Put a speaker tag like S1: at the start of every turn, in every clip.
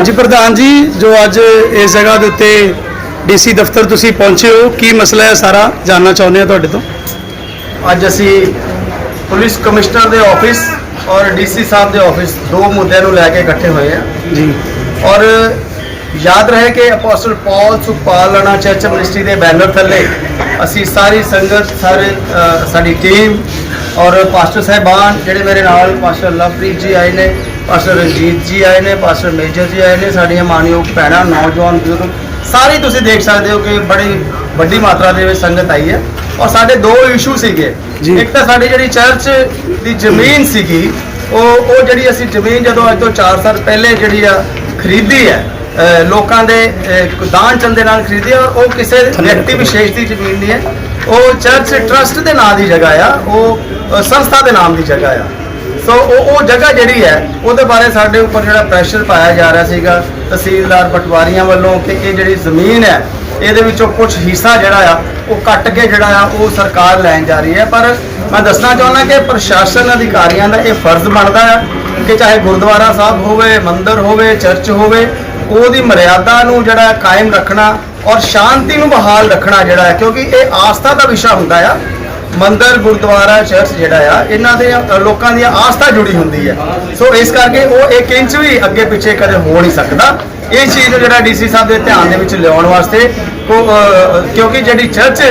S1: ਹਾਂਜੀ ਪ੍ਰਧਾਨ ਜੀ ਜੋ ਅੱਜ ਇਸ ਜਗ੍ਹਾ ਦੇ ਉੱਤੇ ਡੀਸੀ ਦਫ਼ਤਰ ਤੁਸੀਂ ਪਹੁੰਚੇ ਹੋ ਕੀ ਮਸਲਾ ਹੈ ਸਾਰਾ? ਜਾਨਣਾ ਚਾਹੁੰਦੇ ਹਾਂ ਤੁਹਾਡੇ ਤੋਂ।
S2: ਅੱਜ ਅਸੀਂ ਪੁਲਿਸ ਕਮਿਸ਼ਨਰ ਦੇ ਆਫਿਸ ਔਰ ਡੀਸੀ ਸਾਹਿਬ ਦੇ ਆਫਿਸ ਦੋ ਮੁੱਦਿਆਂ ਨੂੰ ਲੈ ਕੇ ਇਕੱਠੇ ਹੋਏ ਆ
S1: ਜੀ।
S2: ਔਰ ਯਾਦ ਰਹੇ ਕਿ ਅਪੋਸਟਲ ਪੌਲ ਸੁਖਪਾਲਣਾ ਚਰਚ ਮਿਨਿਸਟਰੀ ਦੇ ਬੈਨਰ ਥੱਲੇ ਅਸੀਂ ਸਾਰੀ ਸੰਗਤ ਸਾਰੇ ਸਾਡੀ ਟੀਮ ਔਰ ਪਾਸਟਰ ਸਾਹਿਬਾਨ ਜਿਹੜੇ ਮੇਰੇ ਨਾਲ ਪਾਸਟਰ ਲਵਪ੍ਰੀਤ ਜੀ ਆਏ ਨੇ ਪਾਸਟਰ ਰਣਜੀਤ ਜੀ ਆਏ ਨੇ ਪਾਸਟਰ ਮੇਜਰ ਜੀ ਆਏ ਨੇ ਸਾਡੀਆਂ ਮਾਨਯੋਗ ਭੈਣਾਂ ਨੌਜਵਾਨ ਬਜ਼ੁਰਗ ਸਾਰੇ ਤੁਸੀਂ ਦੇਖ ਸਕਦੇ ਹੋ ਕਿ ਬੜੀ ਵੱਡੀ ਮਾਤਰਾ ਦੇ ਵਿੱਚ ਸੰਗਤ ਆਈ ਹੈ। ਔਰ ਸਾਡੇ ਦੋ ਇਸ਼ੂ ਸੀਗੇ। ਇੱਕ ਤਾਂ ਸਾਡੀ ਜਿਹੜੀ ਚਰਚ ਦੀ ਜ਼ਮੀਨ ਸੀਗੀ ਉਹ ਉਹ ਜਿਹੜੀ ਅਸੀਂ ਜ਼ਮੀਨ ਜਦੋਂ ਅੱਜ ਤੋਂ 4 ਸਾਲ ਪਹਿਲੇ ਜਿਹੜੀ ਆ ਖਰੀਦੀ ਹੈ ਲੋਕਾਂ ਦੇ ਦਾਨ ਚੰਦੇ ਨਾਲ ਖਰੀਦੀ ਔਰ ਉਹ ਕਿਸੇ ਵਿਅਕਤੀ ਵਿਸ਼ੇਸ਼ ਦੀ ਜ਼ਮੀਨ ਨਹੀਂ ਹੈ। ਉਹ ਚਰਚ ਟਰਸਟ ਦੇ ਨਾਂ ਦੀ ਜਗ੍ਹਾ ਆ ਉਹ ਸੰਸਥਾ ਦੇ ਨਾਮ ਦੀ ਜਗ੍ਹਾ ਆ। ਸੋ ਉਹ ਉਹ ਜਗ੍ਹਾ ਜਿਹੜੀ ਹੈ, ਉਹਦੇ ਬਾਰੇ ਸਾਡੇ ਉੱਪਰ ਜਿਹੜਾ ਪ੍ਰੈਸ਼ਰ ਪਾਇਆ ਜਾ ਰਿਹਾ ਸੀਗਾ ਤਹਿਸੀਲਦਾਰ ਪਟਵਾਰੀਆਂ ਵੱਲੋਂ ਕਿ ਇਹ ਜਿਹੜੀ ਜ਼ਮੀਨ ਹੈ, ਇਹਦੇ ਵਿੱਚੋਂ ਕੁਝ ਹਿੱਸਾ ਜਿਹੜਾ ਆ, ਉਹ ਕੱਟ ਕੇ ਜਿਹੜਾ ਆ, ਉਹ ਸਰਕਾਰ ਲੈਣ ਜਾ ਰਹੀ ਹੈ। ਪਰ ਮੈਂ ਦੱਸਣਾ ਚਾਹੁੰਦਾ ਕਿ ਪ੍ਰਸ਼ਾਸਨ ਅਧਿਕਾਰੀਆਂ ਦਾ ਇਹ ਫਰਜ਼ ਬਣਦਾ ਹੈ ਕਿ ਚਾਹੇ ਗੁਰਦੁਆਰਾ ਸਾਹਿਬ ਹੋਵੇ, ਮੰਦਿਰ ਹੋਵੇ, ਚਰਚ ਹੋਵੇ, ਉਹਦੀ ਮਰਿਆਦਾ ਨੂੰ ਜਿਹੜਾ ਕਾਇਮ ਰੱਖਣਾ ਔਰ ਸ਼ਾਂਤੀ ਨੂੰ ਬਹਾਲ ਰੱਖਣਾ ਜਿਹੜਾ ਹੈ, ਕਿਉਂਕਿ ਇਹ ਆਸਥਾ ਦਾ ਵਿਸ਼ਾ ਹੁੰਦਾ ਆ। ਮੰਦਰ, ਗੁਰਦੁਆਰਾ ਚਰਚ ਜਿਹੜਾ ਆ, ਇਹਨਾਂ ਦੇ ਲੋਕਾਂ ਦੀ ਆਸਥਾ ਜੁੜੀ ਹੁੰਦੀ ਹੈ ਸੋ ਇਸ ਕਰਕੇ ਉਹ ਇੱਕ ਇੰਚ ਵੀ ਅੱਗੇ ਪਿੱਛੇ ਕਦੇ ਹੋ ਨਹੀਂ ਸਕਦਾ। ਇਹ ਚੀਜ਼ ਨੂੰ ਜਿਹੜਾ ਡੀਸੀ ਸਾਹਿਬ ਦੇ ਧਿਆਨ ਦੇ ਵਿੱਚ ਲਿਆਉਣ ਵਾਸਤੇ ਕੋ- ਕਿਉਂਕਿ ਜਿਹੜੀ ਚਰਚ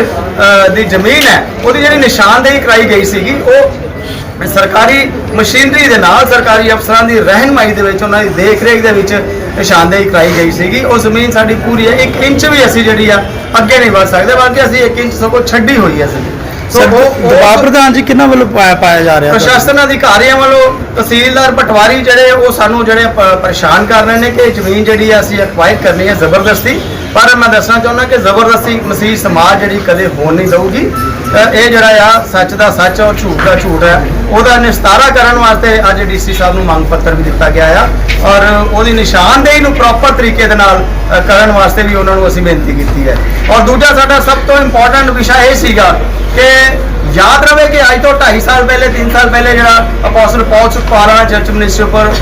S2: ਦੀ ਜ਼ਮੀਨ ਹੈ, ਉਹਦੀ ਜਿਹੜੀ ਨਿਸ਼ਾਨਦੇਹੀ ਕਰਾਈ ਗਈ ਸੀਗੀ, ਉਹ ਸਰਕਾਰੀ ਮਸ਼ੀਨਰੀ ਦੇ ਨਾਲ, ਸਰਕਾਰੀ ਅਫਸਰਾਂ ਦੀ ਰਹਿਨਮਾਈ ਦੇ ਵਿੱਚ, ਉਹਨਾਂ ਦੀ ਦੇਖ ਰੇਖ ਦੇ ਵਿੱਚ ਨਿਸ਼ਾਨਦੇਹੀ ਕਰਾਈ ਗਈ ਸੀਗੀ। ਉਹ ਜ਼ਮੀਨ ਸਾਡੀ ਪੂਰੀ ਹੈ। 1 ਇੰਚ ਵੀ ਅਸੀਂ ਜਿਹੜੀ ਆ, ਅੱਗੇ ਨਹੀਂ ਵਧ ਸਕਦੇ, ਬਲਕਿ ਅਸੀਂ 1 ਇੰਚ ਸਗੋਂ ਛੱਡੀ ਹੋਈ ਹੈ ਅਸੀਂ। ਸੋ ਉਹ
S1: ਦਬਾਅ ਪ੍ਰਧਾਨ ਜੀ ਕਿਹਨਾਂ ਵੱਲੋਂ ਪਾਇਆ ਪਾਇਆ ਜਾ ਰਿਹਾ?
S2: ਪ੍ਰਸ਼ਾਸਨ ਅਧਿਕਾਰੀਆਂ ਵੱਲੋਂ ਤਹਿਸੀਲਦਾਰ ਪਟਵਾਰੀ ਜਿਹੜੇ ਉਹ ਸਾਨੂੰ ਜਿਹੜੇ ਪਰੇਸ਼ਾਨ ਕਰ ਰਹੇ ਨੇ ਕਿ ਜ਼ਮੀਨ ਜਿਹੜੀ ਅਸੀਂ ਅਕਵਾਇਰ ਕਰਨੀ ਹੈ ਜ਼ਬਰਦਸਤੀ। ਪਰ ਮੈਂ ਦੱਸਣਾ ਚਾਹੁੰਦਾ ਕਿ ਜ਼ਬਰਦਸਤੀ ਮਸੀਹ ਸਮਾਜ ਜਿਹੜੀ ਕਦੇ ਹੋਣ ਨਹੀਂ ਦਊਗੀ। ਇਹ ਜਿਹੜਾ ਆ, ਸੱਚ ਦਾ ਸੱਚ ਔਰ ਝੂਠ ਦਾ ਝੂਠ ਹੈ ਉਹਦਾ ਨਿਸਤਾਰਾ ਕਰਨ ਵਾਸਤੇ ਅੱਜ ਡੀਸੀ ਸਾਹਿਬ ਨੂੰ ਮੰਗ ਪੱਤਰ ਵੀ ਦਿੱਤਾ ਗਿਆ ਆ। ਔਰ ਉਹਦੀ ਨਿਸ਼ਾਨਦੇਹੀ ਨੂੰ ਪ੍ਰੋਪਰ ਤਰੀਕੇ ਦੇ ਨਾਲ ਕਰਨ ਵਾਸਤੇ ਵੀ ਉਹਨਾਂ ਨੂੰ ਅਸੀਂ ਬੇਨਤੀ ਕੀਤੀ ਹੈ। ਔਰ ਦੂਜਾ ਸਾਡਾ ਸਭ ਤੋਂ ਇੰਪੋਰਟੈਂਟ ਵਿਸ਼ਾ ਇਹ ਸੀਗਾ ਕਿ ਯਾਦ ਰਵੇ ਕਿ ਅੱਜ ਤੋਂ 2.5 ਸਾਲ ਪਹਿਲੇ 3 ਸਾਲ ਪਹਿਲੇ ਜਿਹੜਾ ਅਪੋਸਟਲ ਪੌਲ ਸੁਖਪਾਲਾ ਚਰਚ ਮਿਨਿਸਟਰ ਉੱਪਰ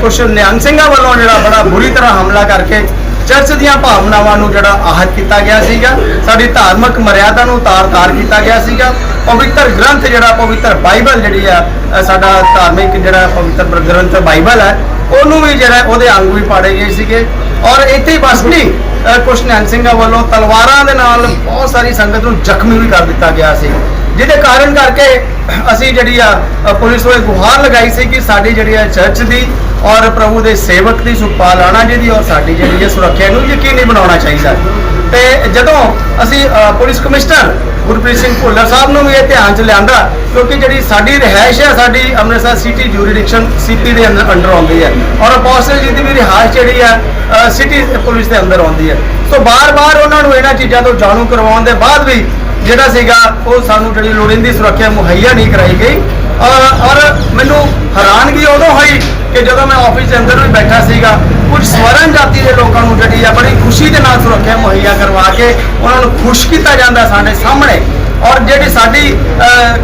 S2: ਕੁਝ ਨਿਹੰਗ ਸਿੰਘਾਂ ਵੱਲੋਂ ਜਿਹੜਾ ਬੜਾ ਬੁਰੀ ਤਰ੍ਹਾਂ ਹਮਲਾ ਕਰਕੇ ਚਰਚ ਦੀਆਂ ਭਾਵਨਾਵਾਂ ਨੂੰ ਜਿਹੜਾ ਆਹਤ ਕੀਤਾ ਗਿਆ ਸੀਗਾ, ਸਾਡੀ ਧਾਰਮਿਕ ਮਰਿਆਦਾ ਨੂੰ ਤਾਰ-ਤਾਰ ਕੀਤਾ ਗਿਆ ਸੀਗਾ, ਪਵਿੱਤਰ ਗ੍ਰੰਥ ਜਿਹੜਾ, ਪਵਿੱਤਰ ਬਾਈਬਲ ਜਿਹੜੀ ਆ ਸਾਡਾ ਧਾਰਮਿਕ ਜਿਹੜਾ ਪਵਿੱਤਰ ਗ੍ਰੰਥ ਬਾਈਬਲ ਹੈ, ਉਹਨੂੰ ਵੀ ਜਿਹੜਾ, ਉਹਦੇ ਅੰਗ ਵੀ ਪਾੜੇ ਗਏ ਸੀਗੇ। ਔਰ ਇੱਥੇ ਬਸ ਨਹੀਂ ਕੁਛ ਨਿਹੰਗ ਸਿੰਘਾਂ ਵੱਲੋਂ ਤਲਵਾਰਾਂ ਦੇ ਨਾਲ ਬਹੁਤ ਸਾਰੀ ਸੰਗਤ ਨੂੰ ਜ਼ਖਮੀ ਵੀ ਕਰ ਦਿੱਤਾ ਗਿਆ ਸੀ। ਜਿਹਦੇ ਕਾਰਨ ਕਰਕੇ ਅਸੀਂ ਜਿਹੜੀ ਆ ਪੁਲਿਸ ਨੂੰ ਗੁਹਾਰ ਲਗਾਈ ਸੀ ਕਿ ਸਾਡੀ ਜਿਹੜੀ ਆ ਚਰਚ ਦੀ ਔਰ ਪ੍ਰਭੂ ਦੇ ਸੇਵਕ ਦੀ ਸੁਖਪਾਲ ਰਾਣਾ ਜੀ ਦੀ ਔਰ ਸਾਡੀ ਜਿਹੜੀ ਹੈ ਸੁਰੱਖਿਆ ਨੂੰ ਯਕੀਨੀ ਬਣਾਉਣਾ ਚਾਹੀਦਾ। ਤੇ ਜਦੋਂ ਅਸੀਂ ਪੁਲਿਸ ਕਮਿਸ਼ਨਰ ਗੁਰਪ੍ਰੀਤ ਸਿੰਘ ਭੁੱਲਰ ਸਾਹਿਬ ਨੂੰ ਵੀ ਇਹ ਧਿਆਨ 'ਚ ਲਿਆਂਦਾ, ਕਿਉਂਕਿ ਜਿਹੜੀ ਸਾਡੀ ਰਿਹਾਇਸ਼ ਹੈ, ਸਾਡੀ ਅੰਮ੍ਰਿਤਸਰ ਸਿਟੀ ਜੂਰੀਡਿਕਸ਼ਨ ਸੀਪੀ ਦੇ ਅੰਦਰ, ਅੰਡਰ ਆਉਂਦੀ ਹੈ। ਔਰ ਅਪੋਸਟਲ ਜੀ ਦੀ ਵੀ ਰਿਹਾਇਸ਼ ਜਿਹੜੀ ਹੈ ਸਿਟੀ ਪੁਲਿਸ ਦੇ ਅੰਦਰ ਆਉਂਦੀ ਹੈ। ਸੋ ਬਾਰ-ਬਾਰ ਉਹਨਾਂ ਨੂੰ ਇਹਨਾਂ ਚੀਜ਼ਾਂ ਤੋਂ ਜਾਣੂ ਕਰਵਾਉਣ ਦੇ ਬਾਅਦ ਵੀ ਜਿਹੜਾ ਸੀਗਾ, ਉਹ ਸਾਨੂੰ ਜਿਹੜੀ ਲੋੜੀਂਦੀ ਸੁਰੱਖਿਆ ਮੁਹੱਈਆ ਨਹੀਂ ਕਰਾਈ ਗਈ। ਔਰ ਔਰ ਮੈਨੂੰ ਹੈਰਾਨਗੀ ਉਦੋਂ ਹੋਈ ਕਿ ਜਦੋਂ ਮੈਂ ਆਫਿਸ ਦੇ ਅੰਦਰ ਵੀ ਬੈਠਾ ਸੀਗਾ, ਕੁਝ ਸਵਰਨ ਜਾਤੀ ਦੇ ਲੋਕਾਂ ਨੂੰ ਜਿਹੜੀ ਆ ਬੜੀ ਖੁਸ਼ੀ ਦੇ ਨਾਲ ਸੁਰੱਖਿਆ ਮੁਹੱਈਆ ਕਰਵਾ ਕੇ ਉਹਨਾਂ ਨੂੰ ਖੁਸ਼ ਕੀਤਾ ਜਾਂਦਾ ਸਾਡੇ ਸਾਹਮਣੇ। ਔਰ ਜਿਹੜੀ ਸਾਡੀ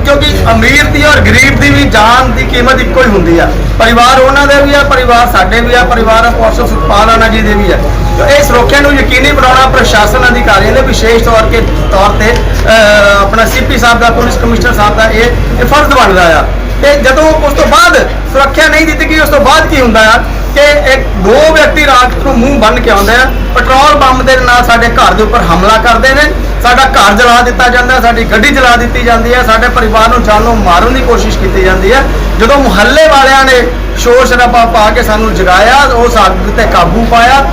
S2: ਕਿਉਂਕਿ ਅਮੀਰ ਦੀ ਔਰ ਗਰੀਬ ਦੀ ਵੀ ਜਾਨ ਦੀ ਕੀਮਤ ਇੱਕੋ ਹੀ ਹੁੰਦੀ ਆ। ਪਰਿਵਾਰ ਉਹਨਾਂ ਦੇ ਵੀ ਆ, ਪਰਿਵਾਰ ਸਾਡੇ ਵੀ ਆ, ਪਰਿਵਾਰ ਅਪੋਸਟਲ ਸੁਖਪਾਲ ਰਾਣਾ ਜੀ ਦੇ ਵੀ ਆ। ਇਹ ਸੁਰੱਖਿਆ ਨੂੰ ਯਕੀਨੀ ਬਣਾਉਣਾ ਪ੍ਰਸ਼ਾਸਨ ਅਧਿਕਾਰੀਆਂ ਦੇ ਵਿਸ਼ੇਸ਼ ਤੌਰ ਕੇ ਤੌਰ ਤੇ ਅਹ, ਆਪਣਾ ਸੀਪੀ ਸਾਹਿਬ ਦਾ ਪੁਲਿਸ ਕਮਿਸ਼ਨਰ ਸਾਹਿਬ ਦਾ ਇਹ ਇਹ ਫਰਜ਼ ਬਣਦਾ ਆ। ਤੇ ਜਦੋਂ ਉਸ ਤੋਂ ਬਾਅਦ ਸੁਰੱਖਿਆ ਨਹੀਂ ਦਿੱਤੀ ਗਈ ਉਸ ਤੋਂ ਬਾਅਦ ਕੀ ਹੁੰਦਾ ਆ? ਕਿ ਇੱਕ ਦੋ ਵਿਅਕਤੀ ਰਾਤ ਨੂੰ ਮੂੰਹ ਬੰਨ ਕੇ ਆਉਂਦੇ ਆ ਪੈਟਰੋਲ ਬੰਬ ਦੇ ਨਾਲ ਸਾਡੇ ਘਰ ਦੇ ਉੱਪਰ ਹਮਲਾ ਕਰਦੇ ਨੇ ਸਾਡਾ ਘਰ ਜਲਾ ਦਿੱਤਾ ਜਾਂਦਾ ਸਾਡੀ ਗੱਡੀ ਜਲਾ ਦਿੱਤੀ ਜਾਂਦੀ ਹੈ ਸਾਡੇ ਪਰਿਵਾਰ ਨੂੰ ਜਾਨੋਂ ਮਾਰਨ ਦੀ ਕੋਸ਼ਿਸ਼ ਕੀਤੀ ਜਾਂਦੀ ਹੈ। ਜਦੋਂ ਮੁਹੱਲੇ ਵਾਲਿਆਂ ਨੇ ਸ਼ੋਰ ਸ਼ਰਾਬਾ ਪਾ ਕੇ ਸਾਨੂੰ ਜਗਾਇਆ ਉਸ ਅੱਗ ਤੇ ਕਾਬੂ ਪਾਇਆ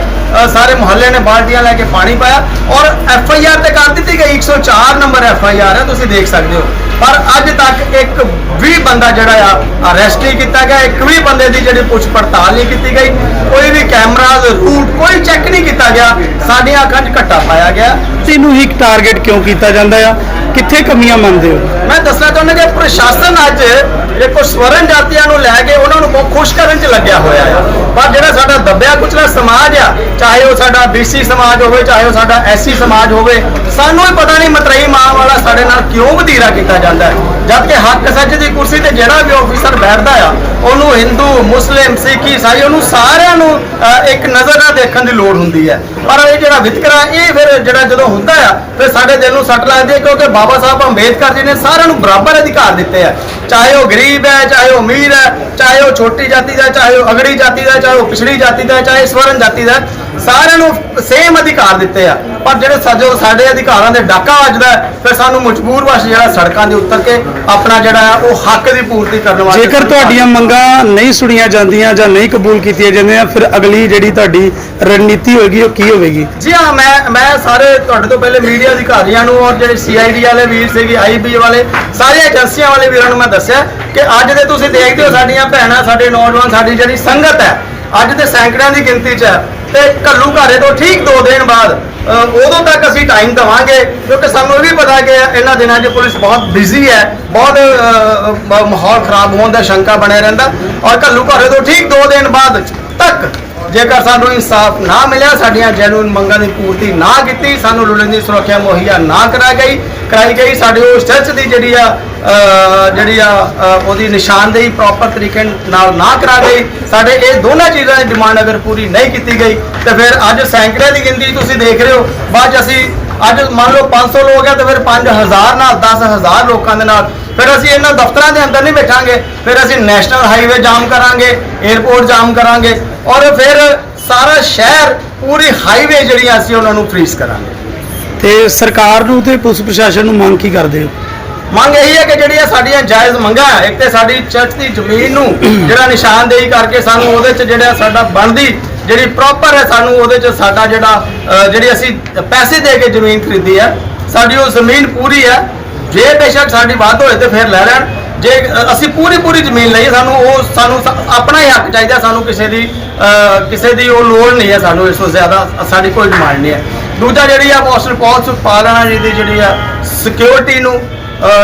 S2: ਸਾਰੇ ਮੁਹੱਲੇ ਨੇ ਬਾਲਟੀਆਂ ਲੈ ਕੇ ਪਾਣੀ ਪਾਇਆ ਔਰ ਐਫ ਆਈ ਆਰ ਤੇ ਕਰ ਦਿੱਤੀ ਗਈ 104 ਨੰਬਰ ਐਫ ਆਈ ਆਰ ਹੈ ਤੁਸੀਂ ਦੇਖ ਸਕਦੇ ਹੋ। ਪਰ ਅੱਜ ਤੱਕ ਇੱਕ ਵੀ ਬੰਦਾ ਜਿਹੜਾ ਆ ਅਰੈਸਟ ਨਹੀਂ ਕੀਤਾ ਗਿਆ ਇੱਕ ਵੀ ਬੰਦੇ ਦੀ ਜਿਹੜੀ ਪੁੱਛ ਪੜਤਾਲ ਨਹੀਂ ਕੀਤੀ ਗਈ ਕੋਈ ਵੀ ਕੈਮਰਾਜ਼ ਰੂਟ ਕੋਈ ਚੈੱਕ ਨਹੀਂ ਕੀਤਾ ਗਿਆ ਸਾਡੀਆਂ ਅੱਖਾਂ 'ਚ ਘੱਟਾ ਪਾਇਆ ਗਿਆ।
S1: ਤੈਨੂੰ ਹੀ ਟਾਰਗੇਟ ਕਿਉਂ ਕੀਤਾ ਜਾਂਦਾ ਆ? ਕਿੱਥੇ ਕਮੀਆਂ ਮੰਨਦੇ ਹੋ?
S2: ਮੈਂ ਦੱਸਣਾ ਚਾਹੁੰਦਾ ਕਿ ਪ੍ਰਸ਼ਾਸਨ ਅੱਜ ਦੇਖੋ ਸਵਰਨ ਜਾਤੀਆਂ ਨੂੰ ਲੈ ਕੇ ਉਹਨਾਂ ਨੂੰ ਬਹੁਤ ਖੁਸ਼ ਕਰਨ 'ਚ ਲੱਗਿਆ ਹੋਇਆ ਆ। ਪਰ ਜਿਹੜਾ ਦੱਬਿਆ ਕੁਚਲਾ ਸਮਾਜ ਆ। ਚਾਹੇ ਉਹ ਸਾਡਾ BC ਸਮਾਜ ਹੋਵੇ, ਚਾਹੇ ਉਹ ਸਾਡਾ SC ਸਮਾਜ ਹੋਵੇ, ਸਾਨੂੰ ਹੀ ਪਤਾ ਨਹੀਂ ਮਤਰਈ ਮਾਂ ਵਾਲਾ ਸਾਡੇ ਨਾਲ ਕਿਉਂ ਵਤੀਰਾ ਕੀਤਾ ਜਾਂਦਾ ਹੈ। ਜਦ ਕਿ ਹੱਕ ਸੱਚ ਦੀ ਕੁਰਸੀ ਤੇ ਜਿਹੜਾ ਵੀ ਆਫੀਸਰ ਬੈਠਦਾ ਆ, ਉਹਨੂੰ ਹਿੰਦੂ, ਮੁਸਲਿਮ, ਸਿੱਖ ਈਸਾਈ, ਉਹਨੂੰ ਸਾਰਿਆਂ ਨੂੰ ਇੱਕ ਨਜ਼ਰ ਨਾਲ ਦੇਖਣ ਦੀ ਲੋੜ ਹੁੰਦੀ ਹੈ। ਪਰ ਇਹ ਜਿਹੜਾ ਵਿਤਕਰਾ, ਇਹ ਫਿਰ ਜਿਹੜਾ ਜਦੋਂ ਹੁੰਦਾ ਆ, ਫਿਰ ਸਾਡੇ ਦਿਲ ਨੂੰ ਸੱਟ ਲੱਗਦੀ ਹੈ, ਕਿਉਂਕਿ ਬਾਬਾ ਸਾਹਿਬ ਅੰਬੇਦਕਰ ਜੀ ਨੇ ਸਾਰਿਆਂ ਨੂੰ ਬਰਾਬਰ ਅਧਿਕਾਰ ਦਿੱਤੇ ਆ। ਚਾਹੇ ਉਹ ਗਰੀਬ ਹੈ, ਚਾਹੇ ਉਹ ਅਮੀਰ ਹੈ, ਚਾਹੇ ਉਹ ਛੋਟੀ ਜਾਤੀ ਦਾ, ਚਾਹੇ ਉਹ ਅਗੜੀ ਜਾਤੀ ਦਾ, ਚਾਹੇ ਉਹ ਪਿਛੜੀ ਜਾਤੀ ਦਾ ਹੈ, ਚਾਹੇ ਸਵਰਨ ਜਾਤੀ ਦਾ ਸਾਰਿਆਂ ਨੂੰ ਸੇਮ ਅਧਿਕਾਰ ਦਿੱਤੇ ਆ। ਪਰ ਜਿਹੜੇ ਸਾਜੋ ਸਾਡੇ ਅਧਿਕਾਰਾਂ ਦੇ ਡਾਕਾ ਵੱਜਦਾ ਫਿਰ ਸਾਨੂੰ ਮਜਬੂਰ ਵਸ਼ ਜਿਹੜਾ ਸੜਕਾਂ ਦੇ ਉੱਤਰ ਕੇ ਆਪਣਾ ਜਿਹੜਾ ਉਹ ਹੱਕ ਦੀ ਪੂਰਤੀ ਕਰਨ ਵਾਸਤੇ
S1: ਜੇਕਰ ਤੁਹਾਡੀਆਂ ਮੰਗਾਂ ਨਹੀਂ ਸੁਣੀਆਂ ਜਾਂਦੀਆਂ ਜਾਂ ਨਹੀਂ ਕਬੂਲ ਕੀਤੀਆਂ ਜਾਂਦੀਆਂ ਫਿਰ ਅਗਲੀ ਜਿਹੜੀ ਤੁਹਾਡੀ ਰਣਨੀਤੀ ਹੋਏਗੀ ਉਹ ਕੀ ਹੋਵੇਗੀ?
S2: ਜੀ ਹਾਂ ਮੈਂ ਮੈਂ ਸਾਰੇ ਤੁਹਾਡੇ ਤੋਂ ਪਹਿਲੇ ਮੀਡੀਆ ਅਧਿਕਾਰੀਆਂ ਨੂੰ ਔਰ ਜਿਹੜੇ ਸੀਆਈਡੀ ਵਾਲੇ ਵੀਰ ਸੀਗੇ ਆਈਬੀ ਵਾਲੇ ਸਾਰੀਆਂ ਏਜੰਸੀਆਂ ਵਾਲੇ ਵੀਰਾਂ ਨੂੰ ਮੈਂ ਦੱਸਿਆ ਕਿ ਅੱਜ ਦੇ ਤੁਸੀਂ ਦੇਖਦੇ ਹੋ ਸਾਡੀਆਂ ਭੈਣਾਂ ਸਾਡੇ ਨੌਜਵਾਨ ਸਾਡੀ ਜਿਹੜੀ ਸੰਗਤ ਹੈ ਅੱਜ ਦੇ ਸੈਂਕੜਿਆਂ ਦੀ ਗਿਣਤੀ 'ਚ ਹੈ। ਤੇ ਘੱਲੂ ਘਾਰੇ ਤੋਂ ਠੀਕ 2 ਦਿਨ ਬਾਅਦ ਉਦੋਂ ਤੱਕ ਅਸੀਂ ਟਾਈਮ ਦਵਾਂਗੇ, ਕਿਉਂਕਿ ਸਾਨੂੰ ਇਹ ਵੀ ਪਤਾ ਕਿ ਇਹਨਾਂ ਦਿਨਾਂ 'ਚ ਪੁਲਿਸ ਬਹੁਤ ਬਿਜ਼ੀ ਹੈ, ਬਹੁਤ ਮਾਹੌਲ ਖਰਾਬ ਹੋਣ ਦਾ ਸ਼ੰਕਾ ਬਣਿਆ ਰਹਿੰਦਾ। ਔਰ ਘੱਲੂ ਘਾਰੇ ਤੋਂ ਠੀਕ 2 ਦਿਨ ਬਾਅਦ ਤੱਕ ਜੇਕਰ ਸਾਨੂੰ ਇਨਸਾਫ ਨਾ ਮਿਲਿਆ, ਸਾਡੀਆਂ ਜੈਨੂਇਨ ਮੰਗਾਂ ਦੀ ਪੂਰਤੀ ਨਾ ਕੀਤੀ, ਸਾਨੂੰ ਲੋੜੀਂਦੀ ਸੁਰੱਖਿਆ ਮੁਹੱਈਆ ਨਾ ਕਰਾਈ ਗਈ ਕਰਾਈ ਗਈ, ਸਾਡੇ ਉਸ ਚਰਚ ਦੀ ਜਿਹੜੀ ਆ ਜਿਹੜੀ ਆ ਉਹਦੀ ਨਿਸ਼ਾਨਦੇਹੀ ਪ੍ਰੋਪਰ ਤਰੀਕੇ ਨਾਲ ਨਾ ਕਰਾ ਗਈ, ਸਾਡੇ ਇਹ ਦੋਨਾਂ ਚੀਜ਼ਾਂ ਦੀ ਡਿਮਾਂਡ ਅਗਰ ਪੂਰੀ ਨਹੀਂ ਕੀਤੀ ਗਈ, ਤੇ ਫਿਰ ਅੱਜ ਸੈਂਕੜੇ ਦੀ ਗਿਣਤੀ ਤੁਸੀਂ ਦੇਖ ਰਹੇ ਹੋ, ਬਾਅਦ ਅਸੀਂ ਅੱਜ ਮੰਨ ਲਓ 500 ਲੋਕ ਆ, ਤੇ ਫਿਰ 5000 ਨਾਲ 10000 ਲੋਕਾਂ ਦੇ ਨਾਲ ਫਿਰ ਅਸੀਂ ਇਹਨਾਂ ਦਫ਼ਤਰਾਂ ਦੇ ਅੰਦਰ ਨਹੀਂ ਬੈਠਾਂਗੇ। ਫਿਰ ਅਸੀਂ ਨੈਸ਼ਨਲ ਹਾਈਵੇ ਜਾਮ ਕਰਾਂਗੇ 에어ਪੋਰਟ ਜਾਮ ਕਰਾਂਗੇ ਔਰ ਫਿਰ ਸਾਰਾ ਸ਼ਹਿਰ ਪੂਰੀ ਹਾਈਵੇ ਜਿਹੜੀਆਂ ਅਸੀਂ ਉਹਨਾਂ ਨੂੰ ਫ੍ਰੀਜ਼ ਕਰਾਂਗੇ।
S1: ਤੇ ਸਰਕਾਰ ਨੂੰ ਤੇ ਪੁਲਿਸ ਪ੍ਰਸ਼ਾਸਨ ਨੂੰ ਮੰਗ ਕੀ ਕਰਦੇ ਹੋ?
S2: ਮੰਗ ਇਹੀ ਹੈ ਕਿ ਜਿਹੜੀਆਂ ਸਾਡੀਆਂ ਜਾਇਜ਼ ਮੰਗਾਂ ਇੱਕ ਤੇ ਸਾਡੀ ਚਰਚ ਦੀ ਜ਼ਮੀਨ ਨੂੰ ਜਿਹੜਾ ਨਿਸ਼ਾਨਦੇਹੀ ਕਰਕੇ ਸਾਨੂੰ ਉਹਦੇ 'ਚ ਜਿਹੜਾ ਸਾਡਾ ਬਣਦੀ ਜਿਹੜੀ ਪ੍ਰੋਪਰ ਹੈ ਸਾਨੂੰ ਉਹਦੇ 'ਚ ਸਾਡਾ ਜਿਹੜਾ ਜਿਹੜੀ ਅਸੀਂ ਪੈਸੇ ਦੇ ਕੇ ਜ਼ਮੀਨ ਖਰੀਦੀ ਹੈ ਸਾਡੀ ਉਹ ਜ਼ਮੀਨ ਪੂਰੀ ਹੈ ਜੇ ਬੇਸ਼ੱਕ ਸਾਡੀ ਵੱਧ ਹੋਏ ਤੇ ਫਿਰ ਲੈ ਲੈਣ। ਜੇ ਅਸੀਂ ਪੂਰੀ ਪੂਰੀ ਜ਼ਮੀਨ ਲਈ ਸਾਨੂੰ ਉਹ, ਸਾਨੂੰ ਆਪਣਾ ਹੀ ਹੱਕ ਚਾਹੀਦਾ, ਸਾਨੂੰ ਕਿਸੇ ਦੀ ਕਿਸੇ ਦੀ ਉਹ ਲੋੜ ਨਹੀਂ ਹੈ, ਸਾਨੂੰ ਇਸ ਤੋਂ ਜ਼ਿਆਦਾ ਸਾਡੀ ਕੋਈ ਡਿਮਾਂਡ ਨਹੀਂ ਹੈ। ਦੂਜਾ ਜਿਹੜੀ ਆ ਪੋਸਟਲ ਪੌਲਸ ਪਾਲਣਾ ਜੀ ਦੀ ਜਿਹੜੀ ਆ ਸਿਕਿਉਰਿਟੀ ਨੂੰ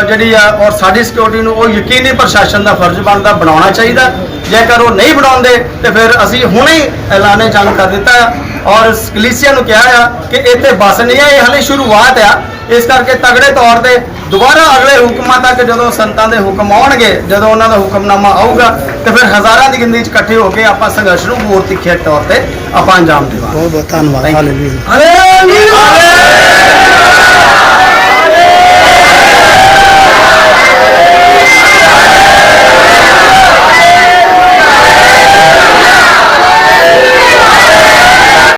S2: ਜਿਹੜੀ ਆ ਔਰ ਸਾਡੀ ਸਿਕਿਉਰਿਟੀ ਨੂੰ, ਉਹ ਯਕੀਨੀ ਪ੍ਰਸ਼ਾਸਨ ਦਾ ਫਰਜ਼ ਬਣਦਾ, ਬਣਾਉਣਾ ਚਾਹੀਦਾ। ਜੇਕਰ ਉਹ ਨਹੀਂ ਬਣਾਉਂਦੇ, ਤੇ ਫਿਰ ਅਸੀਂ ਹੁਣੇ ਐਲਾਨੇ ਜੰਗ ਕਰ ਦਿੱਤਾ ਆ ਔਰ ਕਲੀਸੀਆ ਨੂੰ ਕਿਹਾ ਆ ਕਿ ਇੱਥੇ ਬਸ ਨਹੀਂ ਆ ਇਹ ਹਲੇ ਸ਼ੁਰੂਆਤ ਆ ਇਸ ਕਰਕੇ ਤਗੜੇ ਤੌਰ ਤੇ ਦੁਬਾਰਾ ਅਗਲੇ ਹੁਕਮਾਂ ਤੱਕ ਜਦੋਂ ਸੰਤਾਂ ਦੇ ਹੁਕਮ ਆਉਣਗੇ ਜਦੋਂ ਉਹਨਾਂ ਦਾ ਹੁਕਮਨਾਮਾ ਆਊਗਾ ਤੇ ਫਿਰ ਹਜ਼ਾਰਾਂ ਦੀ ਗਿਣਤੀ 'ਚ ਇਕੱਠੇ ਹੋ ਕੇ ਆਪਾਂ ਸੰਘਰਸ਼ ਨੂੰ ਹੋਰ ਤਿੱਖੇ ਤੌਰ ਤੇ ਆਪਾਂ ਅੰਜਾਮ ਦੇਵਾਂਗੇ।
S1: ਬਹੁਤ ਬਹੁਤ ਧੰਨਵਾਦ।
S2: ਹਾਲੇਲੂਇਆ